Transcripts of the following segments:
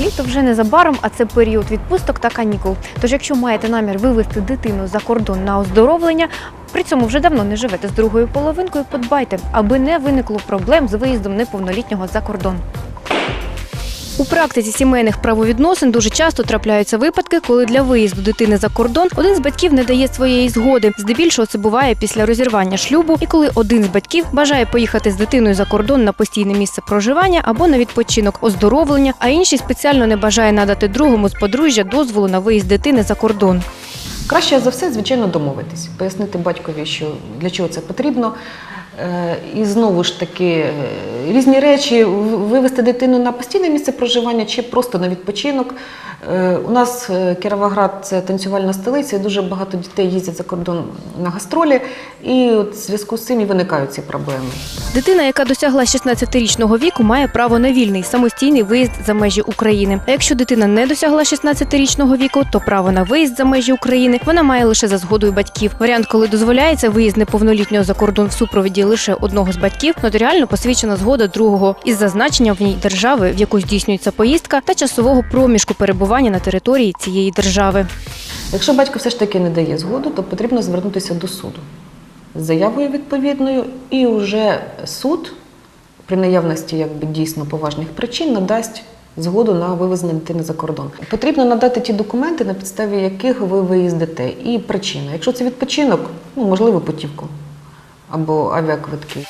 Літо вже незабаром, а це період відпусток та канікул. Тож, якщо маєте намір вивезти дитину за кордон на оздоровлення, при цьому вже давно не живете з другою половинкою, подбайте, аби не виникло проблем з виїздом неповнолітнього за кордон. У практиці сімейних правовідносин дуже часто трапляються випадки, коли для виїзду дитини за кордон один з батьків не дає своєї згоди. Здебільшого це буває після розірвання шлюбу, і коли один з батьків бажає поїхати з дитиною за кордон на постійне місце проживання або на відпочинок, оздоровлення, а інший спеціально не бажає надати другому з подружжя дозволу на виїзд дитини за кордон. Краще за все, звичайно, домовитись, пояснити батькові, що для чого це потрібно. І знову ж таки, е, різні речі вивести дитину на постійне місце проживання чи просто на відпочинок. Е, У нас е, Кіровоград це танцювальна столиця, і дуже багато дітей їздять за кордон на гастролі, і от в зв'язку з цим і виникають ці проблеми. Дитина, яка досягла 16-річного віку, має право на вільний самостійний виїзд за межі України. А якщо дитина не досягла 16-річного віку, то право на виїзд за межі України вона має лише за згодою батьків. Варіант, коли дозволяється виїзд неповнолітнього за кордон в супроводі лише одного з батьків, нотаріально посвідчена згода другого із зазначенням в ній держави, в яку здійснюється поїздка, та часового проміжку перебування на території цієї держави. Якщо батько все ж таки не дає згоду, то потрібно звернутися до суду з заявою відповідною, і вже суд при наявності якби дійсно поважних причин надасть згоду на вивезення дитини за кордон. Потрібно надати ті документи, на підставі яких ви виїздите, і причина. Якщо це відпочинок, ну можливо, путівку або авіаквитки.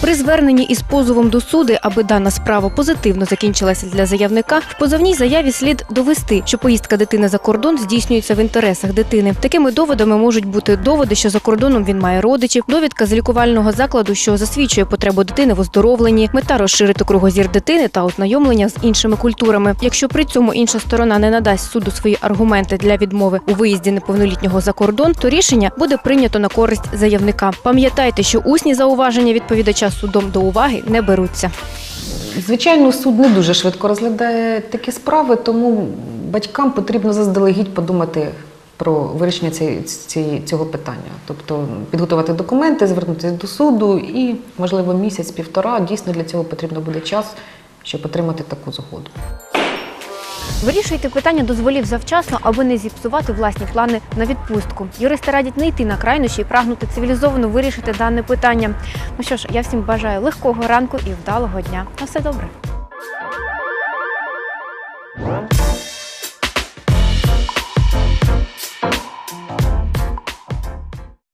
При зверненні із позовом до суди, аби дана справа позитивно закінчилася для заявника, в позовній заяві слід довести, що поїздка дитини за кордон здійснюється в інтересах дитини. Такими доводами можуть бути доводи, що за кордоном він має родичів, довідка з лікувального закладу, що засвідчує потребу дитини в оздоровленні, мета розширити кругозір дитини та ознайомлення з іншими культурами. Якщо при цьому інша сторона не надасть суду свої аргументи для відмови у виїзді неповнолітнього за кордон, то рішення буде прийнято на користь заявника. Пам'ятайте, що усні зауваження відповідача судом до уваги не беруться. Звичайно, суд не дуже швидко розглядає такі справи, тому батькам потрібно заздалегідь подумати про вирішення цієї- цього питання. Тобто підготувати документи, звернутися до суду і, можливо, місяць-півтора. Дійсно для цього потрібно буде час, щоб отримати таку згоду. Вирішуйте питання дозволів завчасно, аби не зіпсувати власні плани на відпустку. Юристи радять не йти на крайнощі і прагнути цивілізовано вирішити дане питання. Ну що ж, я всім бажаю легкого ранку і вдалого дня. На все добре.